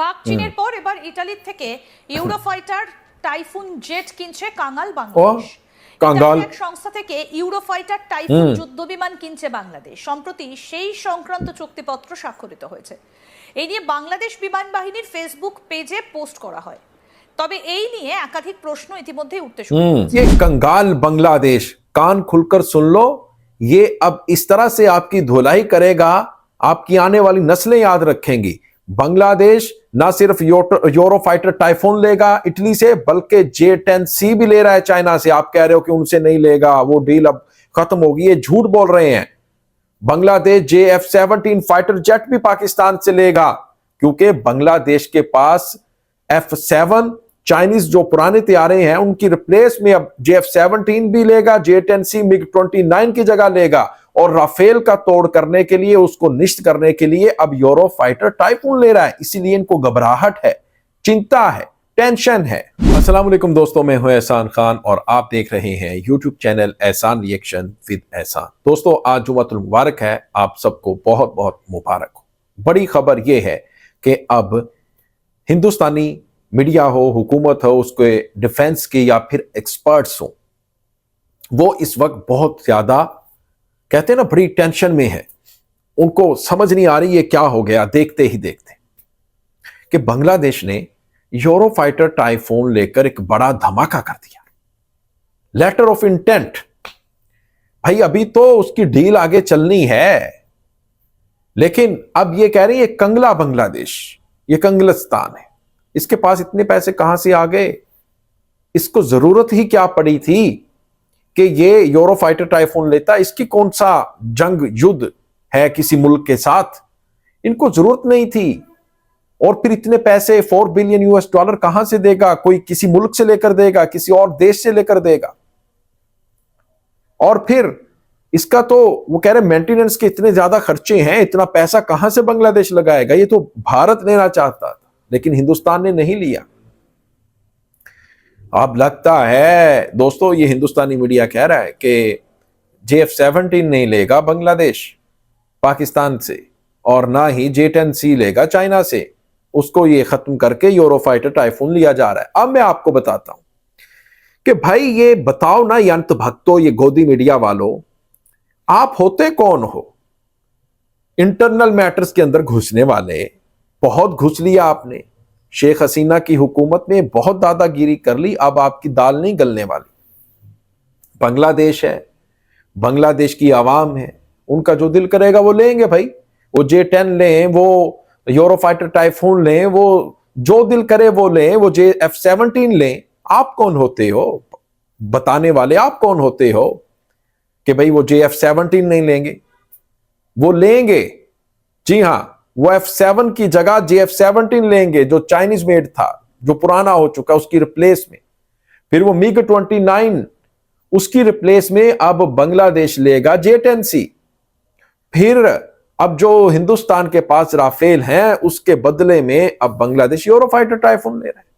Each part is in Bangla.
পাক চীনের পর এবার ইতালির থেকে ইউরোফাইটার টাইফুন জেট কিনছে কাঙ্গাল বাংলাদেশ কাঙ্গাল। ইতালির এক সংস্থা থেকে ইউরোফাইটার টাইফুন যুদ্ধ বিমান কিনছে বাংলাদেশ সম্প্রতি সেই সংক্রান্ত চুক্তিপত্র স্বাক্ষরিত হয়েছে এই নিয়ে বাংলাদেশ বিমান বাহিনীর ফেসবুক পেজে পোস্ট করা হয় তবে এই নিয়ে একাধিক প্রশ্ন ইতিমধ্যেই উঠতে শুরু করেছে। ये कंगाल बांग्लादेश कान खुलकर सुन लो ये अब इस तरह से आपकी धुलाई करेगा आपकी आने वाली नस्लें याद रखेंगी بنگلہ دیش نہ صرف یورو فائٹر ٹائفون لے گا اٹلی سے، بلکہ جے ٹین سی بھی لے رہا ہے چائنا سے۔ آپ کہہ رہے ہو کہ ان سے نہیں لے گا، وہ ڈیل اب ختم ہوگی۔ یہ جھوٹ بول رہے ہیں۔ بنگلہ دیش جے ایف سیونٹین فائٹر جیٹ بھی پاکستان سے لے گا، کیونکہ بنگلہ دیش کے پاس ایف سیون چائنیز جو پرانے تیارے ہیں، ان کی ریپلیس میں اب جے ایف سیونٹین بھی لے گا، جے ٹین سی مگ ٹوینٹی نائن کی جگہ لے گا۔ اور رافیل کا توڑ کرنے کے لیے، اس کو نشت کرنے کے لیے اب یورو فائٹر ٹائپون لے رہا ہے۔ اسی لیے ان کو گھبراہٹ ہے، چنتا ہے، ٹینشن ہے۔ السلام علیکم دوستوں، میں ہوں احسان خان اور آپ دیکھ رہے ہیں یوٹیوب چینل احسان ریئیکشن ود احسان۔ دوستو آج جمعت المبارک ہے، آپ سب کو بہت بہت مبارک ہو۔ بڑی خبر یہ ہے کہ اب ہندوستانی میڈیا ہو، حکومت ہو، اس کے ڈیفینس کے یا پھر ایکسپرٹس ہوں، وہ اس وقت بہت زیادہ کہتے ہیں نا، بڑی ٹینشن میں ہے ان کو سمجھ نہیں آ رہی یہ کیا ہو گیا، دیکھتے ہی دیکھتے۔ کہ بنگلہ دیش نے یورو فائٹر ٹائیفون لے کر ایک بڑا دھماکہ کر دیا۔ لیٹر آف انٹینٹ بھائی، ابھی تو اس کی ڈیل آگے چلنی ہے۔ لیکن اب یہ کہہ رہی ہے کنگلا بنگلہ دیش، یہ کنگلستان ہے۔ اس کے پاس اتنے پیسے کہاں سے آ گئے؟ اس کو ضرورت ہی کیا پڑی تھی؟ کہ یہ یورو فائٹر ٹائفون لیتا اس کی کون سا جنگ یدھ ہے کسی ملک کے ساتھ؟ ان کو ضرورت نہیں تھی۔ اور پھر اتنے پیسے فور بلین یو ایس ڈالر کہاں سے دے گا؟ کوئی کسی ملک سے لے کر دے گا، کسی اور دیش سے لے کر دے گا۔ اور پھر اس کا تو وہ کہہ رہے مینٹیننس کے اتنے زیادہ خرچے ہیں، اتنا پیسہ کہاں سے بنگلہ دیش لگائے گا؟ یہ تو بھارت لینا چاہتا تھا، لیکن ہندوستان نے نہیں لیا۔ اب لگتا ہے، دوستو، یہ ہندوستانی میڈیا کہہ رہا ہے کہ جے ایف سیونٹین نہیں لے گا بنگلہ دیش پاکستان سے اور نہ ہی جے ٹین سی لے گا چائنا سے۔ اس کو یہ ختم کر کے یورو فائٹر ٹائفون لیا جا رہا ہے۔ اب میں آپ کو بتاتا ہوں کہ بھائی، یہ بتاؤ نا انت بھکتو، یہ گودی میڈیا والو، آپ ہوتے کون ہو؟ انٹرنل میٹرز کے اندر گھسنے والے، بہت گھس لیا آپ نے۔ شیخ حسینہ کی حکومت نے بہت دادا گیری کر لی، اب آپ کی دال نہیں گلنے والی۔ بنگلہ دیش ہے، بنگلہ دیش کی عوام ہے، ان کا جو دل کرے گا وہ لیں گے بھائی۔ وہ جے ٹین لیں، وہ یورو فائٹر ٹائفون لیں، وہ جو دل کرے وہ لیں، وہ جے ایف سیونٹین لیں۔ آپ کون ہوتے ہو؟ بتانے والے آپ کون ہوتے ہو کہ بھائی وہ جے ایف سیونٹین نہیں لیں گے؟ وہ لیں گے۔ جی ہاں۔ وہ ایف سیون کی جگہ جی ایف سیونٹین لیں گے، جو چائنیز میڈ تھا، جو پرانا ہو چکا، اس کی ریپلیس میں۔ پھر وہ میگ ٹوینٹی نائن، اس کی ریپلیس میں اب بنگلہ دیش لے گا جے ٹین سی پھر اب جو ہندوستان کے پاس رافیل ہیں، اس کے بدلے میں اب بنگلہ دیش یورو فائٹر ٹائفون لے رہے ہیں۔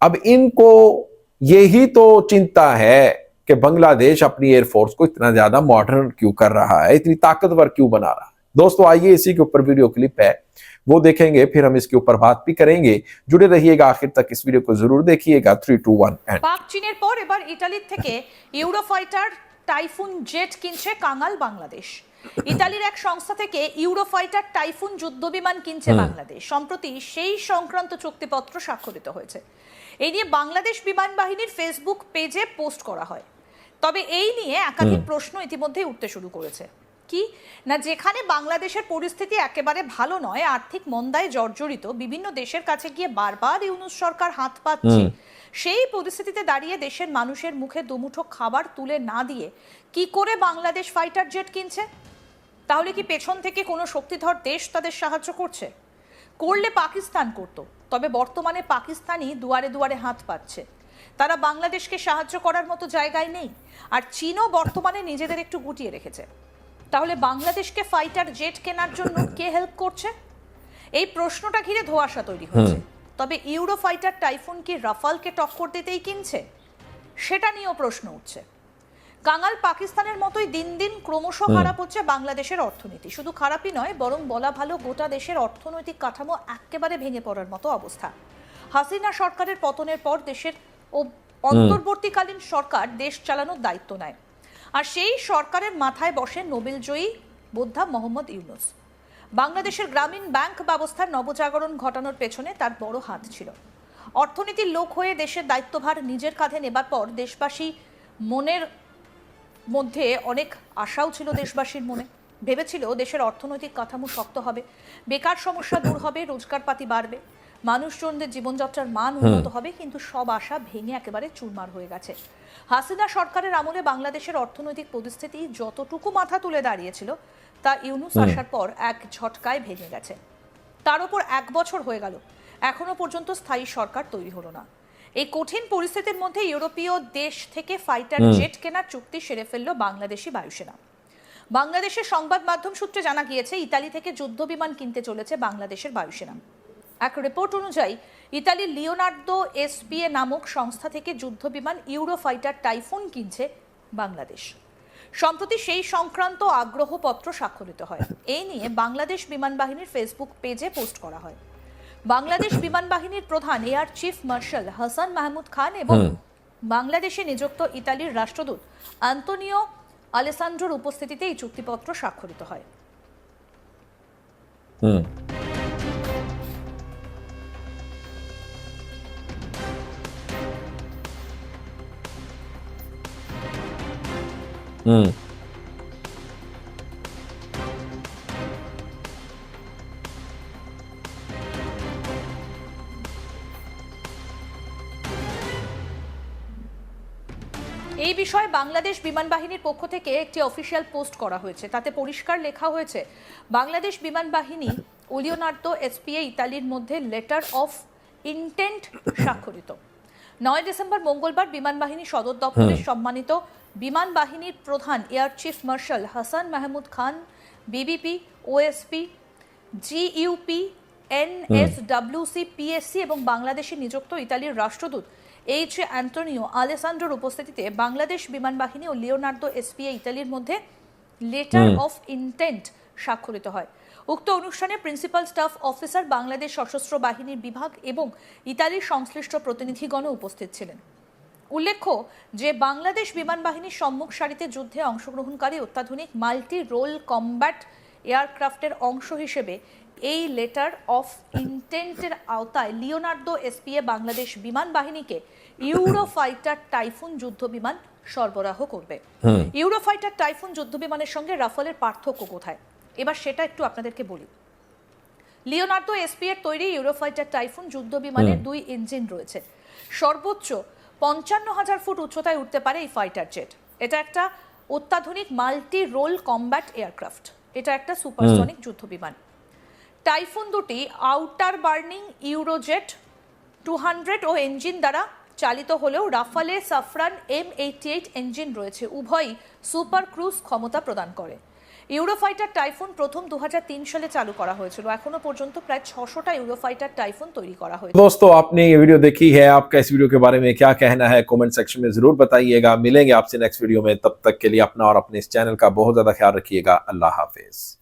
اب ان کو یہی تو چنتا ہے کہ بنگلہ دیش اپنی ایئر فورس کو اتنا زیادہ ماڈرن کیوں کر رہا ہے، اتنی طاقتور کیوں بنا رہا ہے؟ दोस्तों आइए इसी के ऊपर वीडियो क्लिप है वो देखेंगे फिर हम इसके ऊपर बात भी करेंगे जुड़े रहिएगा आखिर तक इस वीडियो को जरूर देखिएगा थ्री टू वन एंड পাক চীনের পর এবার ইতালির থেকে ইউরোফাইটার টাইফুন জেট কিনছে কাঙ্গাল বাংলাদেশ ইতালির এক সংস্থা থেকে ইউরোফাইটার টাইফুন যুদ্ধবিমান কিনছে বাংলাদেশ সম্প্রতি সেই সংক্রান্ত চুক্তিপত্র স্বাক্ষরিত হয়েছে এই নিয়ে বাংলাদেশ বিমান বাহিনীর ফেসবুক পেজে পোস্ট করা হয় তবে এই নিয়ে একাধিক প্রশ্ন ইতিমধ্যেই উঠতে শুরু করেছে কি? না যেখানে বাংলাদেশের পরিস্থিতি একেবারে ভালো নয় আর্থিক মন্দায় জর্জরিত বিভিন্ন দেশের কাছে গিয়ে বারবার ইউনুস সরকার হাত পাচ্ছে সেই পরিস্থিতিতে দাঁড়িয়ে দেশের মানুষের মুখে দুমুঠো খাবার তুলে না দিয়ে কি করে বাংলাদেশ ফাইটার জেট কিনছে? তাহলে কি পেছন থেকে কোনো শক্তিধর দেশ তাদের সাহায্য করছে? করলে পাকিস্তান করত তবে বর্তমানে পাকিস্তানই দুয়ারে দুয়ারে হাত পাচ্ছে তারা বাংলাদেশকে সাহায্য করার মতো জায়গায় নেই আর চীনও বর্তমানে নিজেদের একটু গুটিয়ে রেখেছে। তাহলে বাংলাদেশকে ফাইটার জেট কেনার জন্য কে হেল্প করছে? এই প্রশ্নটা ঘিরে ধোঁয়াশা তৈরি হচ্ছে। তবে ইউরো ফাইটার টাইফুন কি রাফালকে টক্কর দিতেই কিনছে? সেটা নিয়েও প্রশ্ন উঠছে। কাঙাল পাকিস্তানের মতোই দিন দিন ক্রমশ খারাপ হচ্ছে বাংলাদেশের অর্থনীতি। শুধু খারাপই নয় বরং বলা ভালো গোটা দেশের অর্থনৈতিক কাঠামো একেবারে ভেঙে পড়ার মতো অবস্থা। হাসিনা সরকারের পতনের পর দেশের ও- অন্তর্বর্তীকালীন সরকার দেশ চালানোর দায়িত্ব নেয়। আর সেই সরকারের মাথায় বসে নোবেলজয়ী বোদ্ধা মোহাম্মদ ইউনুস। বাংলাদেশের গ্রামীণ ব্যাংক ব্যবস্থার নবজাগরণ ঘটানোর পেছনে তার বড় হাত ছিল। অর্থনীতির লোক হয়ে দেশের দায়িত্বভার নিজের কাঁধে নেবার পর দেশবাসী মনের মধ্যে অনেক আশাও ছিল দেশবাসীর মনে। ভেবেছিল দেশের অর্থনৈতিক কাঠামো শক্ত হবে, বেকার সমস্যা দূর হবে, রোজগারপাতি বাড়বে। মানুষজনদের জীবনযাত্রার মান উন্নত হবে কিন্তু সব আশা ভেঙে একেবারে চুরমার হয়ে গেছে। হাসিনা সরকারের আমলে বাংলাদেশের অর্থনৈতিক পরিস্থিতি যতটুকু মাথা তুলে দাঁড়িয়েছিল তা ইউনুস আসার পর এক ঝটকায় ভেঙে গেছে। তার উপর এক বছর হয়ে গেল এখনও পর্যন্ত স্থায়ী সরকার তৈরি হলো না। এই কঠিন পরিস্থিতির মধ্যে ইউরোপীয় দেশ থেকে ফাইটার জেট কেনার চুক্তি সেরে ফেলল বাংলাদেশি বায়ুসেনা। বাংলাদেশের সংবাদ মাধ্যম সূত্রে জানা গিয়েছে ইতালি থেকে যুদ্ধ বিমান কিনতে চলেছে বাংলাদেশের বায়ুসেনা। এক রিপোর্ট অনুযায়ী ইতালির লিওনার্দো এসপিএ নামক সংস্থা থেকে যুদ্ধ বিমান ইউরোফাইটার টাইফুন কিনছে বাংলাদেশ। সম্প্রতি সেই সংক্রান্ত আগ্রহপত্র স্বাক্ষরিত হয়। এই নিয়ে বাংলাদেশ বিমান বাহিনীর ফেসবুক পেজে পোস্ট করা হয়। বাংলাদেশ বিমান বাহিনীর প্রধান air chief marshal Hasan Mahmud Khan এবং বাংলাদেশে নিযুক্ত ইতালির রাষ্ট্রদূত আন্তোনিও আলেসান্ড্রোর উপস্থিতিতে এই চুক্তিপত্র স্বাক্ষরিত হয়। এই বিষয়ে বাংলাদেশ বিমান বাহিনীর পক্ষ থেকে একটি অফিসিয়াল পোস্ট করা হয়েছে। তাতে পরিষ্কার লেখা হয়েছে, বাংলাদেশ বিমান বাহিনী ওলিওনার্তো এসপিএ ইতালির মধ্যে লেটার অফ ইন্টেন্ট স্বাক্ষরিত। নয় ডিসেম্বর মঙ্গলবার বিমান বাহিনী সদর দপ্তরের সম্মানিত বিমান বাহিনীর প্রধান air chief marshal Hasan Mahmud Khan BBP OSP GUP NSWC PSC এবং বাংলাদেশে নিযুক্ত ইতালির রাষ্ট্রদূত এইচ এ অ্যান্টোনিও আলেসান্ড্রোর উপস্থিতিতে বাংলাদেশ বিমান বাহিনী ও লিওনার্দো এসপিএ ইতালির মধ্যে লেটার অফ ইন্টেন্ট স্বাক্ষরিত হয়। উক্ত অনুষ্ঠানে প্রিন্সিপাল স্টাফ অফিসার বাংলাদেশ সশস্ত্র বাহিনীর বিভাগ এবং ইতালির সংশ্লিষ্ট প্রতিনিধিগণ উপস্থিত ছিলেন। উল্লেখ্য যে বাংলাদেশ বিমান বাহিনীর সম্মুখ সারিতে যুদ্ধে অংশগ্রহণকারী অত্যাধুনিক মাল্টি রোল কম্ব্যাট এয়ারক্রাফটের অংশ হিসেবে এই লেটার অফ ইন্টেন্টের আওতায় লিওনার্দো এসপিএ বাংলাদেশ বিমান বাহিনীকে ইউরোফাইটার টাইফুন যুদ্ধ বিমান সরবরাহ করবে। ইউরোফাইটার টাইফুন যুদ্ধ বিমানের সঙ্গে রাফালের পার্থক্য কোথায়? এবার সেটা একটু আপনাদেরকে বলি। লিওনার্দো এসপি এর তৈরি ইউরোফাইটার টাইফুন যুদ্ধ বিমানের দুই ইঞ্জিন রয়েছে। সর্বোচ্চ পঞ্চান্ন হাজার ফুট উচ্চতায় উঠতে পারে এই ফাইটার জেট। এটা একটা অত্যাধুনিক মাল্টি রোল কম্ব্যাট এয়ারক্রাফট। এটা একটা সুপারসনিক যুদ্ধ বিমান। টাইফুন দুটি outer burning Eurojet two hundred ও ইঞ্জিন দ্বারা চালিত হলেও Rafale Safran M eighty eight engine রয়েছে। উভয়ই সুপার ক্রুজ ক্ষমতা প্রদান করে। ইউরোফাইটার টাইফুন প্রথম দু সালে চালু করা হয়েছিল। এখনো পর্যন্ত প্রায় ছশোটা ইউরোফাইটার টাইফুন তৈরি করা হয়েছে। دوستو آپ نے یہ ویڈیو دیکھی ہے آپ کا اس ویڈیو کے بارے میں کیا کہنا ہے کومنٹ سیکشن میں ضرور بتائیے گا ملیں گے آپ سے نیکسٹ ویڈیو میں تب تک کے لیے اپنا اور اپنے اس چینل کا بہت زیادہ خیال رکھیے گا اللہ حافظ